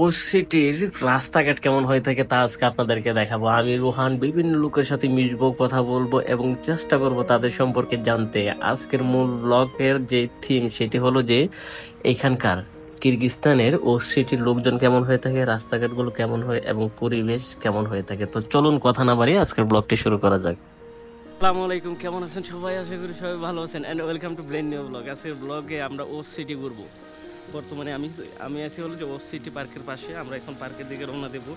ও সিটির রাস্তাঘাট কেমন হয়ে থাকে তা আজকে আপনাদেরকে দেখাবো। আমি রোহান, বিভিন্ন লোকের সাথে মিশবো, কথা বলব এবং চেষ্টা করব তাদের সম্পর্কে জানতে। আজকের মূল ব্লগের যে থিম সেটি হলো যে এখানকার কিরগিস্তানের ও সিটির লোকজন কেমন হয়ে থাকে, রাস্তাঘাটগুলো কেমন হয় এবং পরিবেশ কেমন হয়ে থাকে। তো চলুন কথা না বাড়িয়ে আজকের ব্লগটি শুরু করা যাক। আসসালামু আলাইকুম, কেমন আছেন সবাই? আশা করি সবাই ভালো আছেন। এন্ড ওয়েলকাম টু ব্লেন নিউ ব্লগ আজকের ব্লগে আমরা ও সিটি ঘুরবো। বর্তমানে আমি আমি আছি হলো যে ও সিটি পার্কের পাশে, আমরা এখন পার্কের দিকে রওনা দেবো।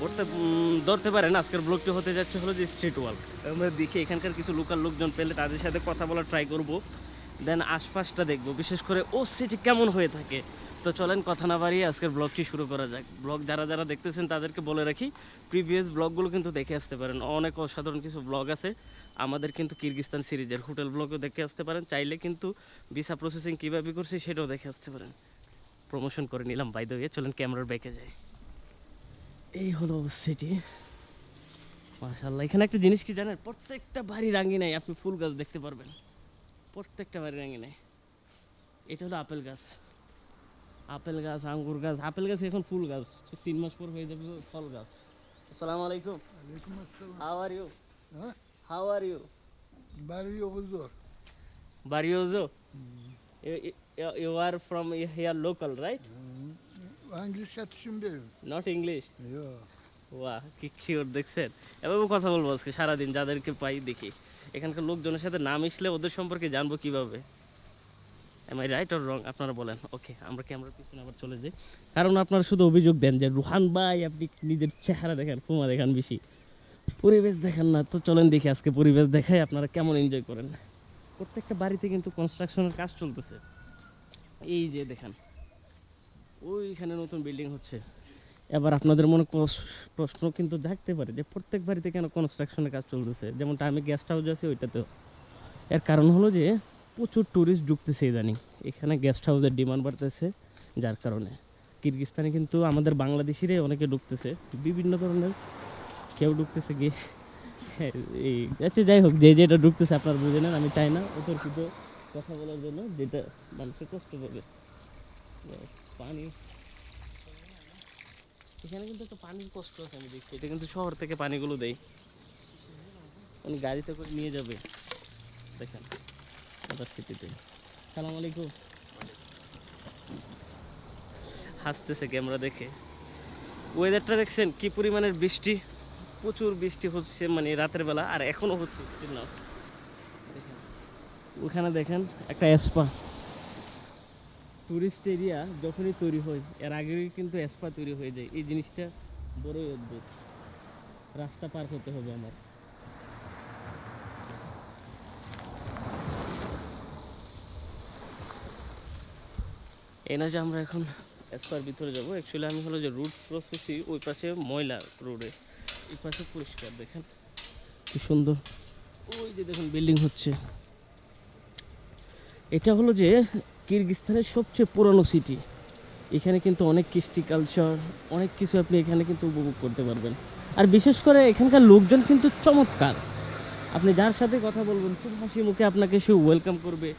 ধরতে ধরতে পারেন আজকের ব্লগটি হতে যাচ্ছে হলো যে স্ট্রিট ওয়ার্ক আমরা দেখি এখানকার কিছু লোকাল লোকজন পেলে তাদের সাথে কথা বলার ট্রাই করব। দেন আশপাশটা দেখব। বিশেষ করে ও সিটি কেমন হয়ে থাকে। তো চলেন কথা না বাড়িয়ে আজকের ব্লগটি শুরু করা যাক। ব্লগ যারা যারা দেখতেছেন তাদেরকে বলে রাখি প্রিভিয়াস ব্লগগুলো কিন্তু দেখে আসতে পারেন। অনেক অসাধারণ কিছু ব্লগ আছে। আমাদের কিন্তু কিরগিস্তান সিরিজের হোটেল ব্লগও দেখে আসতে পারেন। চাইলে কিন্তু ভিসা প্রসেসিং কীভাবে করছে সেটাও দেখে আসতে পারেন। প্রমোশন করে নিলাম বাই দ্য চলেন ক্যামেরার ব্যাকে যাই। এই হলো সিটি মাশাল্লাহ এখানে একটা জিনিস কি জানেন? প্রত্যেকটা বাড়ির আঙ্গিনায় আপনি ফুল গাছ দেখতে পারবেন। প্রত্যেকটা বাড়ির আঙ্গিনায় এটা হলো আপেল গাছ। আপেল গাছ আঙ্গুর গাছ আপেল গাছ এখন ফুল গাছ। তিন মাস পর হয়ে যাবে ফল গাছ। আসসালামু আলাইকুম. How are you Huh? How are you you, you are from here local, right? English atışım değil. Not English. Yok. বাহ কি কিউট দেখছেন। এভাবে কথা বলব আজকে সারাদিন যাদেরকে পাই দেখি। এখানকার লোকজনের সাথে না মিশলে ওদের সম্পর্কে জানব কীভাবে? Am I right or wrong আপনারা বলেন। ওকে আমরা ক্যামেরার পিছনে আবার চলে যাই। কারণ আপনারা শুধু অভিযোগ দেন যে, রুহান ভাই, আপনি নিজের চেহারা দেখেন, ফুমা দেখান বেশি। পরিবেশ দেখেন না। তো চলেন দেখি আজকে পরিবেশ দেখাই আপনারা কেমন এনজয় করেন। প্রত্যেকটা বাড়িতে কিন্তু কনস্ট্রাকশনের কাজ চলতেছে। এই যে দেখেন, ওইখানে নতুন বিল্ডিং হচ্ছে। এবার আপনাদের মনে প্রশ্ন কিন্তু জাগতে পারে যে প্রত্যেক বাড়িতে কেন কনস্ট্রাকশনের কাজ চলতেছে? যেমনটা আমি গেস্ট হাউস আছি, ওইটাতেও। এর কারণ হলো যে প্রচুর ট্যুরিস্ট ঢুকতেছে ইদানিং। এখানে গেস্ট হাউসের ডিমান্ড বাড়তেছে, যার কারণে। কিরগিস্তানে কিন্তু আমাদের বাংলাদেশিরাই অনেকে ঢুকতেছে, বিভিন্ন ধরনের। কেউ ঢুকতেছে গিয়ে, এই আচ্ছা যাই হোক, যে যেটা ঢুকতেছে আপনার বুঝে নেন, আমি চাই না অতর্কিত কথা বলার জন্য, যেটা মানুষের কষ্ট পাবে পানি এখানে কিন্তু একটা পানির কষ্ট আছে, আমি দেখছি। এটা কিন্তু শহর থেকে পানিগুলো দেয়। উনি গাড়িতে করে নিয়ে যাবে। দেখেন সিটিতে সালাম আলাইকুম। হাসতেছে ক্যামেরা দেখে। ওয়েদারটা দেখছেন, কি পরিমাণের বৃষ্টি? প্রচুর বৃষ্টি হচ্ছে মানে রাতের বেলা, আর এখনও হচ্ছে। দেখেন। ওখানে দেখেন, একটা এসপা। টুরিস্ট এরিয়া যখনই তৈরি হয়, এর আগেই কিন্তু এসপা তৈরি হয়ে যায়। এই জিনিসটা বড়ই অদ্ভুত। রাস্তা পার হতে হবে আমার। এনা যে আমরা এখন এসপার ভিতরে যাব অ্যাকচুয়ালি আমি হলো যে রুট ক্রস করছি, ওই পাশে ময়লা রোডে এই পাশে পরিষ্কার, দেখেন। কি সুন্দর। ওই যে দেখুন বিল্ডিং হচ্ছে। এটা হলো যে কিরগিস্তানের সবচেয়ে পুরনো সিটি এখানে কিন্তু অনেক কৃষ্টি কালচার অনেক কিছু আপনি এখানে কিন্তু উপভোগ করতে পারবেন। আর বিশেষ করে এখানকার লোকজন কিন্তু চমৎকার। আপনি যার সাথে কথা বলবেন, খুব হাসি মুখে আপনাকে সে ওয়েলকাম করবে,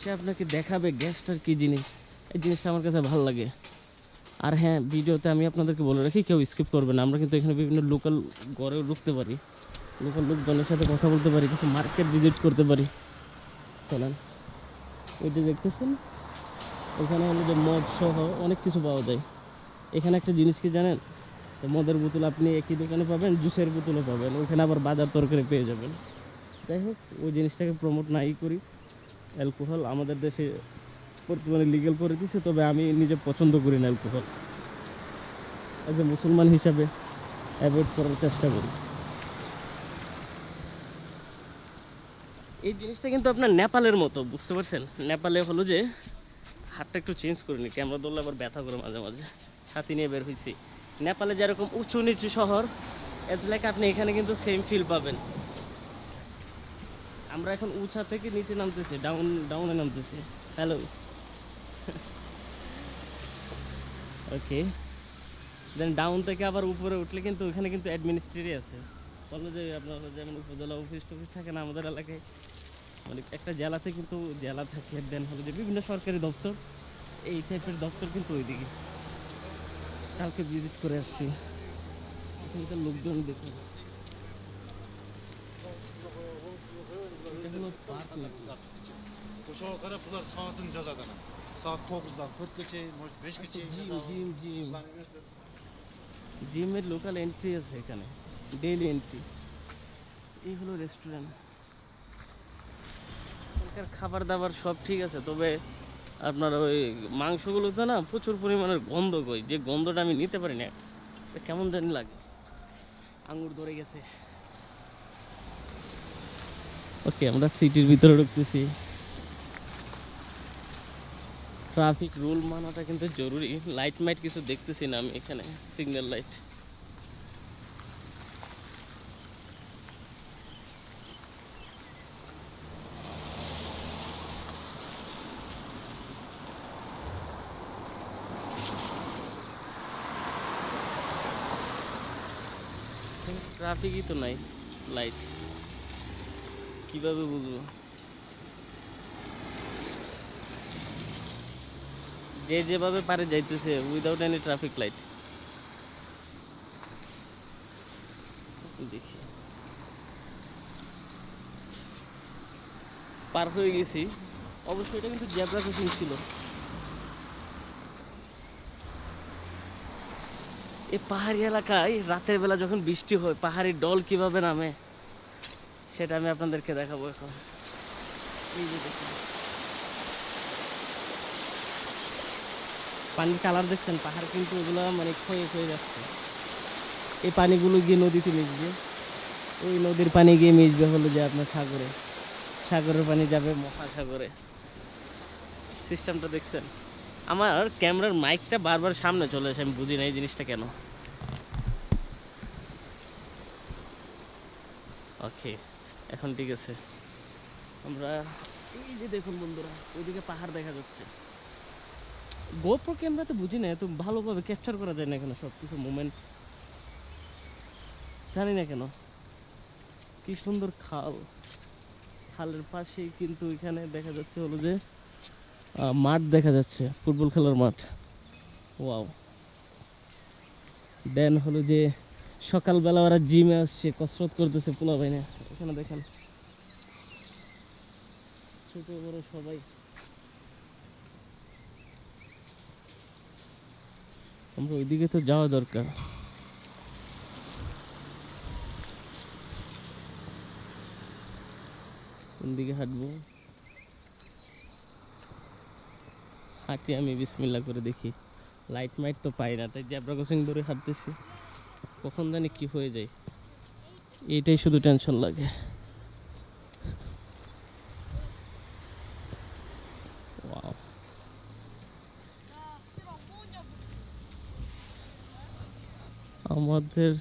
সে আপনাকে দেখাবে গ্যাসটার কী জিনিস। এই জিনিসটা আমার কাছে ভালো লাগে। আর হ্যাঁ ভিডিওতে আমি আপনাদেরকে বলে রাখি, কেউ স্কিপ করবে না। আমরা কিন্তু এখানে বিভিন্ন লোকাল গড়েও ঢুকতে পারি। লোকাল লোকজনের সাথে কথা বলতে পারি, কিছু মার্কেট ভিজিট করতে পারি। চলেন। ওই যে দেখতেছেন? ওখানে হলো যে মদ সহ অনেক কিছু পাওয়া যায়। এখানে একটা জিনিস কি জানেন? মদের বোতল আপনি একই দোকানে পাবেন, জুসের বোতলও পাবেন। ওখানে আবার বাজার তরকারি পেয়ে যাবেন। যাই হোক, ওই জিনিসটাকে প্রমোট নাই করি। অ্যালকোহল আমাদের দেশে বর্তমানে লিগেল করে দিছে, তবে আমি নিজে পছন্দ করি না অ্যালকোহল অ্যাজ এ মুসলমান হিসাবে অ্যাভয়েড করার চেষ্টা করি। এই জিনিসটা কিন্তু আপনার নেপালের মতো, বুঝতে পারছেন? নেপালে হলো যে হাতটা একটু চেঞ্জ করে নি ক্যামেরা ধরলে আবার ব্যথা করে মাঝে মাঝে। ছাতি নিয়ে বের হয়েছি। নেপালে যেরকম উঁচু নিচু শহর এজ লাইক আপনি এখানে কিন্তু সেম ফিল পাবেন। আমরা এখন উঁচা থেকে নিচে নামতেছি ডাউন ডাউনে নামতেছি। হ্যালো ওকে দেন ডাউন থেকে আবার উপরে উঠলে কিন্তু ওখানে কিন্তু অ্যাডমিনিস্ট্রেটই আছে। বলল যে আপনার যেমন উপজেলা অফিস টফিস থাকে না আমাদের এলাকায় মানে একটা জেলাতে কিন্তু জেলা থাকে দেন হলো যে বিভিন্ন সরকারি দপ্তর এই টাইপের দপ্তর কিন্তু ওইদিকে কালকে ভিজিট করে আসছি এখানকার লোকজন দেখুন এটা হলো পার্ক নাকি? Uşağı bunlar saatin cezadan. Saat 9'dan 40 geçe, 5 geçe. Gym gym gym জিমের লোকাল এন্ট্রি আছে এখানে ডেইলি এন্ট্রি এই হলো রেস্টুরেন্ট এখানকার খাবার দাবার সব ঠিক আছে, তবে আপনার ওই মাংসগুলোতে না প্রচুর পরিমাণের গন্ধ কই, যে গন্ধটা আমি নিতে পারি না। কেমন জানি লাগে। আঙুর ধরে গেছে। ওকে আমরা সিটির ভিতরে ঢুকতেছি। ট্রাফিক রুল মানাটা কিন্তু জরুরি। লাইট মাইট কিছু দেখতেছি না আমি এখানে সিগন্যাল লাইট ট্রাফিকই তো নাই লাইট কীভাবে বুঝব? যে যেভাবে পারে যাইতেছে উইদাউট এনি ট্রাফিক লাইট দেখি। পার হয়ে গেছি। অবশ্যই এটা কিন্তু ক্রসিং ছিল। এই পাহাড়ি এলাকায় রাতের বেলা যখন বৃষ্টি হয়, পাহাড়ি ডল কীভাবে নামে, সেটা আমি আপনাদেরকে দেখাবো এখন। এই যে দেখুন। পানির কালার দেখছেন, পাহাড় কিন্তু ওগুলো মানে ক্ষয়ে ক্ষয়ে যাচ্ছে। এই পানিগুলো গিয়ে নদীতে মিশবে। ওই নদীর পানি গিয়ে মিশবে হলো যে আপনার সাগরে। সাগরের পানি যাবে মহাসাগরে। সিস্টেমটা দেখছেন? আমার ক্যামেরার মাইকটা বারবার সামনে চলে আসে, আমি বুঝি না এই জিনিসটা কেন। ওকে, এখন ঠিক আছে। আমরা এই যে দেখুন বন্ধুরা, ওইদিকে পাহাড় দেখা যাচ্ছে। গোপ্রো ক্যামেরাতে বুঝি না এত ভালোভাবে ক্যাপচার করা যায় না কেন সব কিছু মুমেন্ট জানি না কেন। কি সুন্দর খাল। খালের পাশেই কিন্তু এখানে দেখা যাচ্ছে হলো যে মাঠ দেখা যাচ্ছে, ফুটবল খেলার মাঠ। ওয়াও দেন হলো যে সকালবেলা ওরা জিমে আসছে, কসরত করতেছে পোলা বাইনে এখানে দেখেন, ছোট বড় সবাই। আমরা ওইদিকে তো যাওয়া দরকার। কোন দিকে হাঁটবো? হাঁটি আমি বিসমিল্লা করে দেখি। লাইট মাইট তো পাই না, তাই জ্যাবরা ক্রসিং ধরে হাঁটতেছি কখন জানি কি হয়ে যায়। এইটাই শুধু টেনশন লাগে. আমাদের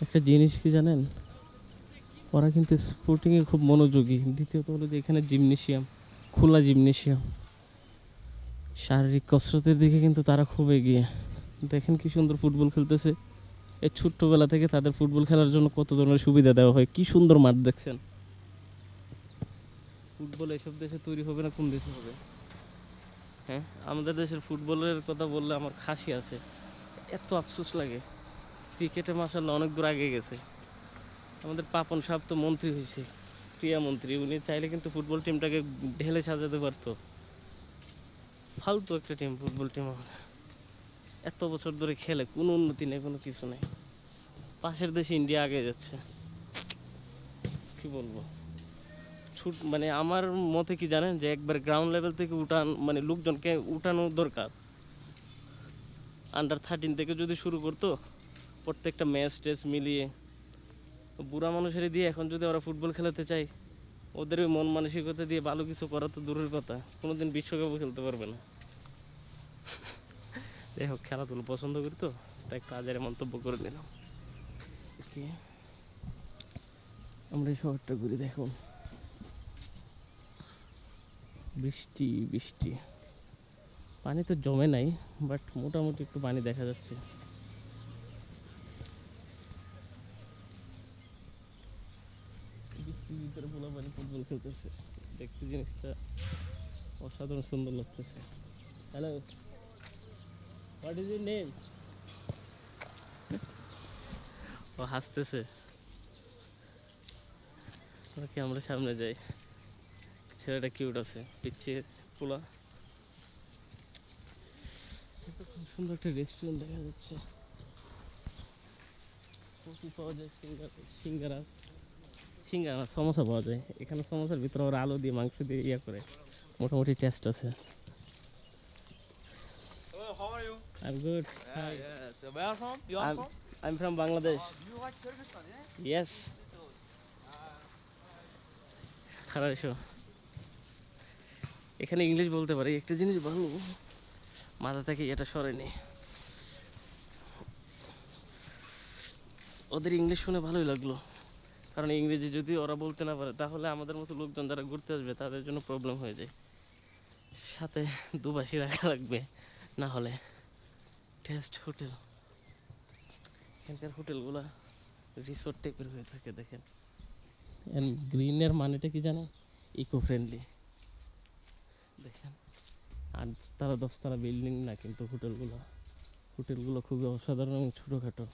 একটা জিনিস কি জানেন? ওরা কিন্তু স্পোর্টিংয়ে খুব মনোযোগী। দ্বিতীয়ত হলো যে এখানে জিমনেশিয়াম খোলা জিমনেশিয়াম শারীরিক কসরতের দিকে কিন্তু তারা খুব এগিয়ে। দেখেন কি সুন্দর ফুটবল খেলতেছে। এই ছোট্টবেলা থেকে তাদের ফুটবল খেলার জন্য কত ধরনের সুবিধা দেওয়া হয়, কি সুন্দর মাঠ দেখছেন। ফুটবল এসব দেশে তৈরি হবে না, কোন দেশে হবে? হ্যাঁ আমাদের দেশের ফুটবলের কথা বললে আমার খাসি আছে। এত আফসোস লাগে। ক্রিকেটে মাসাল্লাহ অনেক দূর আগে গেছে। আমাদের পাপন সাহেব তো মন্ত্রী হয়েছে ক্রীড়া মন্ত্রী। উনি চাইলে কিন্তু ফুটবল টিমটাকে ঢেলে সাজাতে পারতো। ফালতু একটা টিম ফুটবল টিম আমাদের। এত বছর ধরে খেলে, কোনো উন্নতি নেই, কোনো কিছু নেই। পাশের দেশে ইন্ডিয়া আগে যাচ্ছে। কি বলব? ছুট মানে আমার মতে কি জানেন, যে একবার গ্রাউন্ড লেভেল থেকে উঠান মানে লোকজনকে উঠানো দরকার। আন্ডার থার্টিন থেকে যদি শুরু করতো, প্রত্যেকটা ম্যাচ টেস্ট মিলিয়ে, বুড়া মানুষের দিয়ে এখন যদি ওরা ফুটবল খেলাতে চায় ওদের ওই মন মানসিকতা দিয়ে ভালো কিছু করা তো দূরের কথা। কোনোদিন বিশ্বকাপও খেলতে পারবে না। যাই হোক, খেলাধুলো পছন্দ করি তো, তাই একটা মন্তব্য করে দিলাম আমরা এই শহরটা ঘুরি দেখুন বৃষ্টি বৃষ্টি। পানি তো জমে নাই বাট মোটামুটি একটু পানি দেখা যাচ্ছে। ছবি খেলতেছে। দেখতে জিনিসটা অসাধারণ সুন্দর লাগতেছে। Hello what is your name ও হাসতেছে। ওকে আমরা সামনে যাই। ছেলেটা কিউট আছে। পিচ্ছে পোলা। খুব সুন্দর একটা রেস্টুরেন্ট দেখা যাচ্ছে। কফি পাওয়া যায় সিঙ্গার সিঙ্গার আছে। সিঙ্গারা সমোসা পাওয়া যায় এখানে সমোসার ভিতরে ওরা আলু দিয়ে মাংস দিয়ে ইয়ে করে মোটামুটি টেস্ট আছে how are you? Am good Yeah, yes. Where are from? You are I'm, from? I'm from Bangladesh. You like Kyrgyzstan, yeah? Yes. খারাপ এখানে ইংলিশ বলতে পারি একটা জিনিস ভালো মাথা থেকে এটা সরেনি ওদের ইংলিশ শুনে ভালোই লাগল কারণ ইংরেজি যদি ওরা বলতে না পারে, তাহলে আমাদের মতো লোকজন যারা ঘুরতে আসবে, তাদের জন্য প্রবলেম হয়ে যায়। সাথে দুবাসী রাখা লাগবে, না হলে টেস্ট হোটেল এখানকার হোটেলগুলা রিসোর্ট টাইপের হয়ে থাকে, দেখেন। গ্রিনের মানেটা কি জানেন? ইকো ফ্রেন্ডলি দেখেন, আর তারা দশতলা বিল্ডিং না, কিন্তু হোটেলগুলো। হোটেলগুলো খুবই অসাধারণ এবং ছোটোখাটো।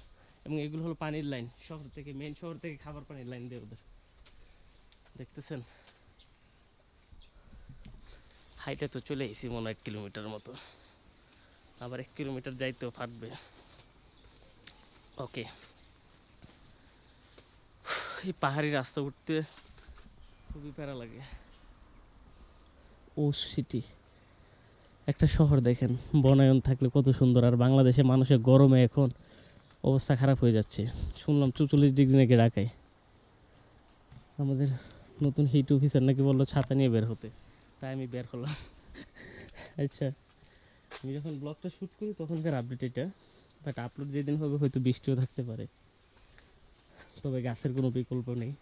এবং এগুলো হলো পানির লাইন শহর থেকে মেন শহর থেকে খাবার পানির লাইন দিয়ে ওদের। দেখতেছেন? হাইটে তো চলে এসেছি মনে এক কিলোমিটার মতো। আবার এক কিলোমিটার যাইতেও ফাটবে ওকে এই পাহাড়ি রাস্তা উঠতে খুবই প্যারা লাগে। ও সিটি একটা শহর দেখেন, বনায়ন থাকলে কত সুন্দর। আর বাংলাদেশে মানুষের গরমে এখন অবস্থা খারাপ হয়ে যাচ্ছে। শুনলাম চুচল্লিশ ডিগ্রি নাকি রাখায় আমাদের নতুন হিট অফিসার নাকি বলল, ছাতা নিয়ে বের হতে। তাই আমি বের হলাম। আচ্ছা আমি যখন ব্লগটা শ্যুট করি, তখনকার আপডেট এটা। বাট আপলোড যেদিন হবে, হয়তো বৃষ্টিও থাকতে পারে। তবে গাছের কোনো বিকল্প নেই।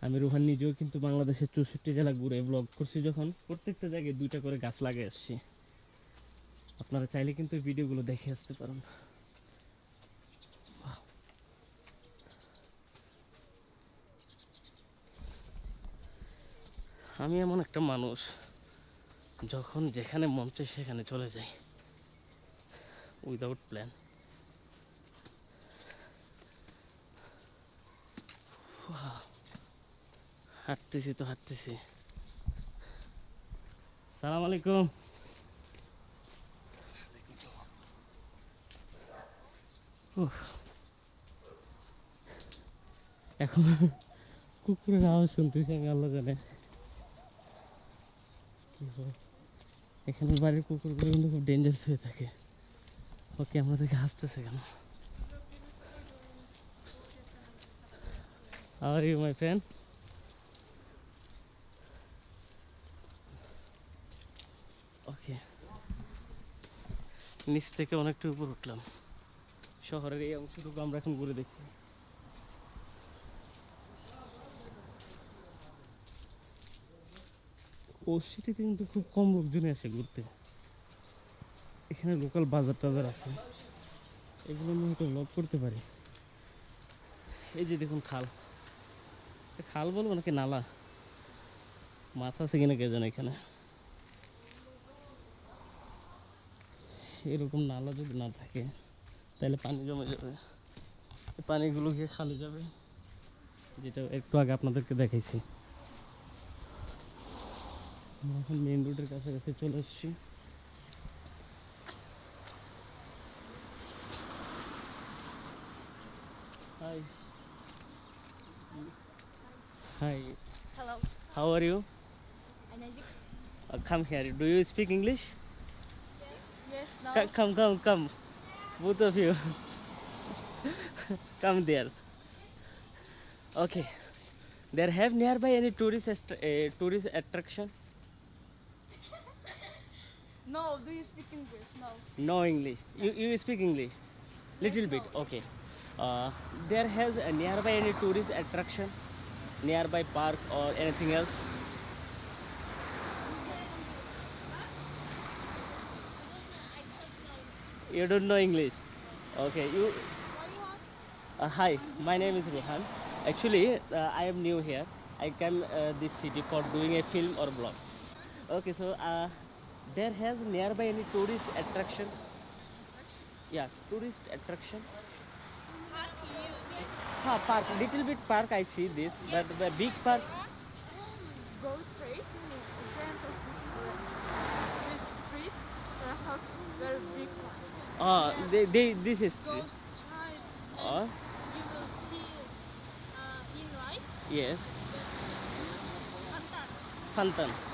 আমি রোহান নিজেও কিন্তু বাংলাদেশের চৌষট্টি জেলা ঘুরে ব্লগ করছি যখন। প্রত্যেকটা জায়গায় দুইটা করে গাছ লাগিয়ে আসছি। আপনারা চাইলে কিন্তু ভিডিওগুলো দেখে আসতে পারেন। আমি এমন একটা মানুষ, যখন যেখানে মন চায় সেখানে চলে যাই। উইদাউট প্ল্যান হাঁটতেছি তো হাঁটতেছি। সালাম আলাইকুম। এখন কুকুরের আওয়াজ শুনতেছি আমি, আল্লাহ জানে। এখানে বাড়ির কুকুরগুলো কিন্তু খুব ডেঞ্জারাস হয়ে থাকে। ওকে দেখে হাসতেছে কেন? আর ইউ মাই ফ্রেন্ড ওকে নিচ থেকে অনেকটা উপর উঠলাম। শহরের এই অংশটুকু আমরা এখন ঘুরে দেখি। সিটিতে কিন্তু খুব কম লোকজনই আসে ঘুরতে। এখানে লোকাল বাজার টাজার আছে। এগুলো নিয়ে হয়তো ব্লগ করতে পারি। এই যে দেখুন খাল। খাল বলব নাকি নালা? মাছ আছে কিনা কে জানে এখানে। এরকম নালা যদি না থাকে, তাহলে পানি জমে যাবে। পানিগুলো গিয়ে খালি যাবে। যেটা একটু আগে আপনাদেরকে দেখাইছি। আমরা এখন মেন রোডের কাছাকাছি চলে এসেছি hi hi Hello. How are you And as you Uh, come here. Do you speak English? yes, no. C- come, come, come. Both of you. come there. Okay. There have nearby any tourist est- uh, tourist attraction? No, do you speak English? No. No English. You you speak English? Little bit. Okay. Uh, there has a nearby any tourist attraction? Nearby park or anything else? You don't know English. Okay. You Uh, hi, my name is Rohan. Actually, uh, I am new here. I came uh, this city for doing a film or blog. Okay, so uh, there has nearby any tourist attraction? Yeah, tourist attraction. Park here. Ah, park. Little bit park. I see this, but the big park. Go straight in front of this, uh, this street. There have very big park. Ah, they, they this is. Go straight. Ah. You will see uh, in right. Yes. Fountain. Fountain.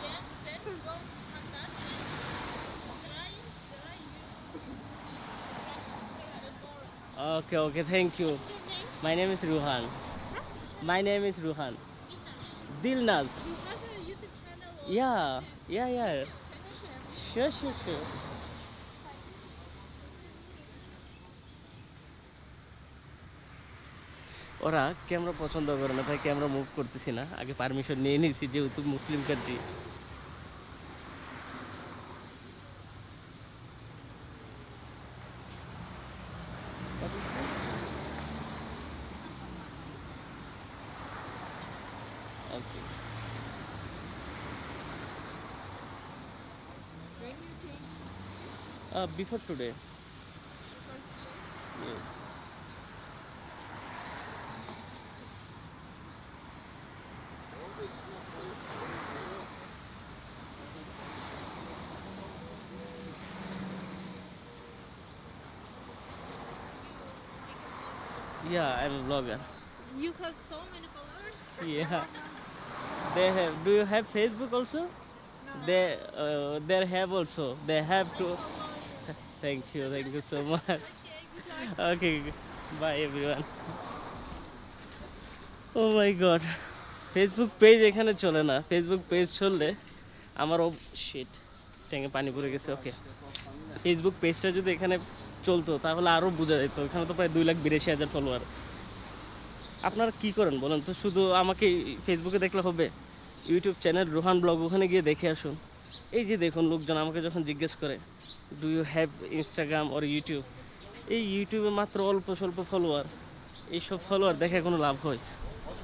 Okay okay thank you? My name is Ruhan my name is Ruhan Dilnaz yeah yeah share? Sure sure sure ওরা camera পছন্দ করে না, তাই camera move করতেছি না। আগে permission নিয়ে নিয়েছি যেহেতু Muslim country Uh, before today. Yes. Yeah, I'm a blogger. You have so many followers. Yeah. They have. Do you have Facebook also? They uh, they have also. They have to. Thank you. Thank you so much. Okay. Bye everyone. Oh my god. Facebook page এখানে চলে না Facebook page চললে আমারও sheet ট্যাঙ্কে পানি পড়ে গেছে ওকে Facebook পেজটা যদি এখানে চলতো, তাহলে আরও বোঝা যেত এখানে তো প্রায় দুই লাখ বিরাশি হাজার ফলোয়ার আপনারা কি করেন বলেন তো শুধু আমাকে ফেসবুকে দেখলে হবে ইউটিউব চ্যানেল রোহান ব্লগ ওখানে গিয়ে দেখে আসুন এই যে দেখুন, লোকজন আমাকে যখন জিজ্ঞেস করে do you have Instagram or YouTube এই ইউটিউবে মাত্র অল্প স্বল্প ফলোয়ার এইসব ফলোয়ার দেখে কোনো লাভ হয়?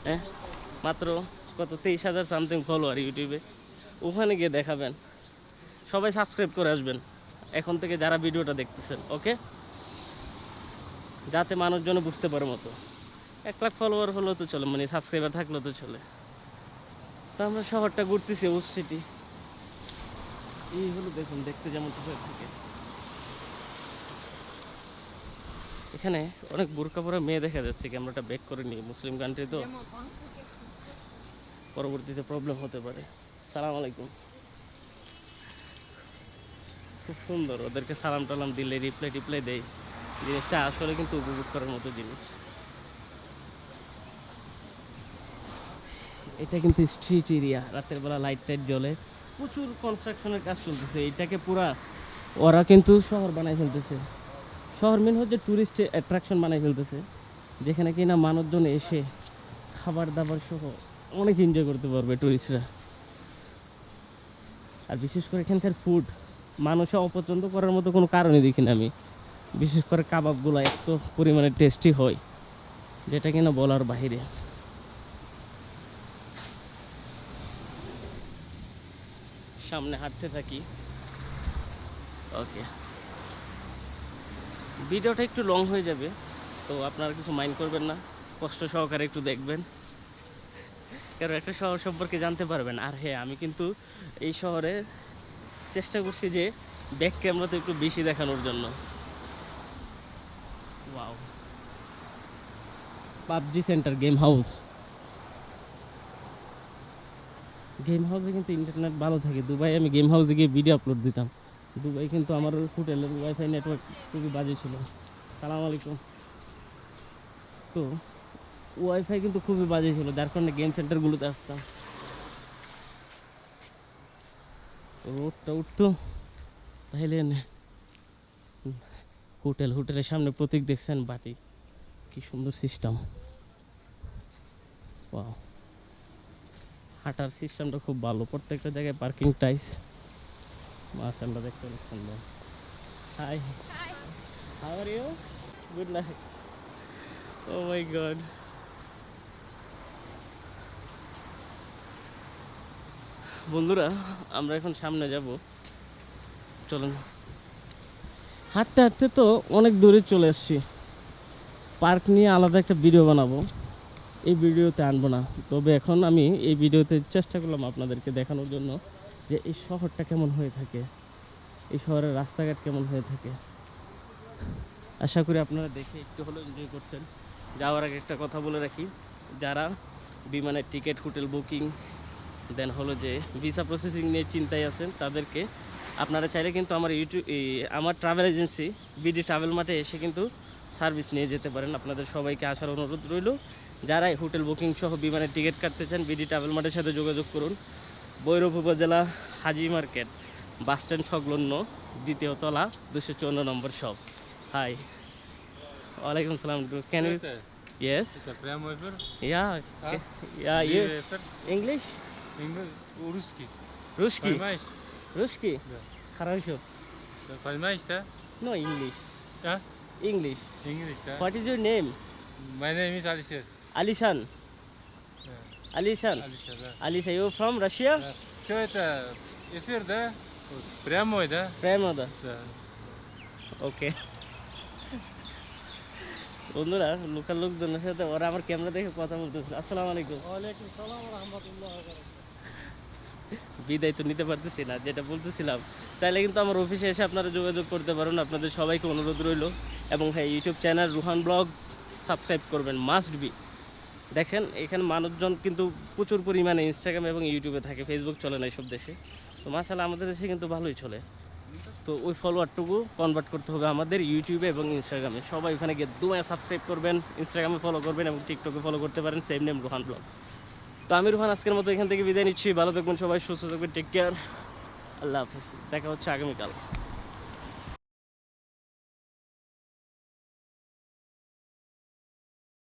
হ্যাঁ? মাত্র কত, তেইশ হাজার সামথিং ফলোয়ার ইউটিউবে ওখানে গিয়ে দেখাবেন। সবাই সাবস্ক্রাইব করে আসবেন। এখন থেকে যারা ভিডিওটা দেখতেছেন ওকে যাতে মানুষজন বুঝতে পারে মতো। এক লাখ ফলোয়ার হলেও তো চলে মানে সাবস্ক্রাইবার থাকলেও তো চলে। তো আমরা শহরটা ঘুরতেছি ওস সিটি এই হলো দেখুন, দেখতে যেমন থেকে। এখানে অনেক বোরকা পরা মেয়ে দেখা যাচ্ছে, ক্যামেরাটা ব্যাক করে নি মুসলিম কান্ট্রি তো। পরবর্তীতে প্রবলেম হতে পারে। সালাম আলাইকুম। খুব সুন্দর, ওদেরকে সালাম টালাম দিলে রিপ্লাই টিপ্লাই দেয়। জিনিসটা আসলে কিন্তু উপভোগ করার মতো জিনিস। এটা কিন্তু স্ট্রিট এরিয়া রাতের বেলা লাইট টাইট জ্বলে। প্রচুর কনস্ট্রাকশনের কাজ চলতেছে এটাকে পুরা ওরা কিন্তু শহর বানাই ফেলতেছে। শহর মেন হচ্ছে ট্যুরিস্ট অ্যাট্রাকশন বানাই ফেলতেছে, যেখানে কিনা মানুষজন এসে খাবার দাবার সহ অনেক এনজয় করতে পারবে ট্যুরিস্টরা আর বিশেষ করে এখানকার ফুড মানুষে অপছন্দ করার মতো কোনো কারণই দেখি না আমি। বিশেষ করে কাবাবগুলো এত পরিমাণে টেস্টি হয়, যেটা কিনা বলার বাইরে সামনে হাঁটতে থাকি। ওকে ভিডিওটা একটু লং হয়ে যাবে তো আপনারা কিছু মাইন্ড করবেন না কষ্ট সহকারে একটু দেখবেন। কারণ একটা শহর সম্পর্কে জানতে পারবেন। আর হ্যাঁ আমি কিন্তু এই শহরে চেষ্টা করছি যে ব্যাক ক্যামেরাতে একটু বেশি দেখানোর জন্য। Wow PUBG centre game house game হাউসে কিন্তু ইন্টারনেট ভালো থাকে। দুবাই আমি গেম হাউসে গিয়ে ভিডিও আপলোড দিতাম। দুবাই কিন্তু আমার হোটেলের ওয়াইফাই নেটওয়ার্ক খুবই বাজে ছিল। সালাম আলাইকুম। তো ওয়াইফাই কিন্তু খুবই বাজে ছিল, যার কারণে গেম সেন্টারগুলোতে আসতাম। রোডটা উঠতো তাহলে হোটেল, হোটেলের সামনে প্রতীক দেখছেন বাটি। কি সুন্দর সিস্টেম ওয়াও হাঁটার সিস্টেমটা খুব ভালো। প্রত্যেকটা জায়গায় পার্কিং টাইস মাশাআল্লাহ, দেখতে অনেক সুন্দর। Hi. How are you good night oh my God বন্ধুরা, আমরা এখন সামনে যাব। চলুন। হাঁটতে হাঁটতে তো অনেক দূরে চলে এসেছি। পার্ক নিয়ে আলাদা একটা ভিডিও বানাবো। এই ভিডিওতে আনব না। তবে এখন আমি এই ভিডিওতে চেষ্টা করলাম আপনাদেরকে দেখানোর জন্য যে এই শহরটা কেমন হয়ে থাকে, এই শহরের রাস্তাঘাট কেমন হয়ে থাকে। আশা করি আপনারা দেখে একটু হলেও এনজয় করছেন। যাওয়ার আগে একটা কথা বলে রাখি, যারা বিমানের টিকিট, হোটেল বুকিং, দেন হলো যে ভিসা প্রসেসিং নিয়ে চিন্তায় আছেন, তাদেরকে আপনারা চাইলে কিন্তু আমার ইউটিউব আমার ট্রাভেল এজেন্সি বিডি ট্রাভেল মাঠে এসে কিন্তু সার্ভিস নিয়ে যেতে পারেন। আপনাদের সবাইকে আসার অনুরোধ রইল। যারা হোটেল বুকিং সহ বিমানের টিকিট কাটতে চান বিডি ট্রাভেল মাঠের সাথে যোগাযোগ করুন ভৈরব উপজেলা হাজি মার্কেট বাস স্ট্যান্ড সংলগ্ন দ্বিতীয় তলা দুশো চুয়ান্ন নম্বর শপ হাই ওয়ালাইকুম সালাম can you yes Это прямой эфир? Yeah А? Yeah Или you эфир? English Инг- Русский. রুশকি Понимаешь? রুশকি Да. хорошо Да, Понимаешь, да? no english А? english English, да? what is your name My name is Alisher. alishan Yeah. alishan Alisher, да. alisha you from russia Да. Что это? Эфир, да? Вот, Прямой, да? প্রেমদা Да. Okay বন্ধুরা local লোকজনের সাথে ওরা আমার camera দেখে কথা বলতেছে আসসালামু আলাইকুম ওয়ালাইকুম সালাম ওয়া রাহমাতুল্লাহ বিদায় তো নিতে পারতেছি না যেটা বলতেছিলাম চাইলে কিন্তু আমার অফিসে এসে আপনারা যোগাযোগ করতে পারেন আপনাদের সবাইকে অনুরোধ রইল এবং হ্যাঁ YouTube channel Ruhan blog subscribe করবেন মাস্ট বি দেখেন, এখানে মানুষজন কিন্তু প্রচুর পরিমাণে ইনস্টাগ্রাম এবং ইউটিউবে থাকে ফেসবুক চলে না এইসব দেশে। তো মাসাল্লাহ আমাদের দেশে কিন্তু ভালোই চলে। তো ওই ফলোয়ারটুকু কনভার্ট করতে হবে আমাদের ইউটিউবে এবং ইনস্টাগ্রামে সবাই ওখানে গিয়ে দুমায় সাবস্ক্রাইব করবেন ইনস্টাগ্রামে ফলো করবেন এবং টিকটকে ফলো করতে পারেন সেম নেম রুহান ব্লগ তো আমি রুহান, আজকের মতো এখান থেকে বিদায় নিচ্ছি। ভালো থাকবেন সবাই, সুস্থ থাকবেন টেক কেয়ার আল্লাহ হাফিজ। দেখা হচ্ছে আগামীকাল।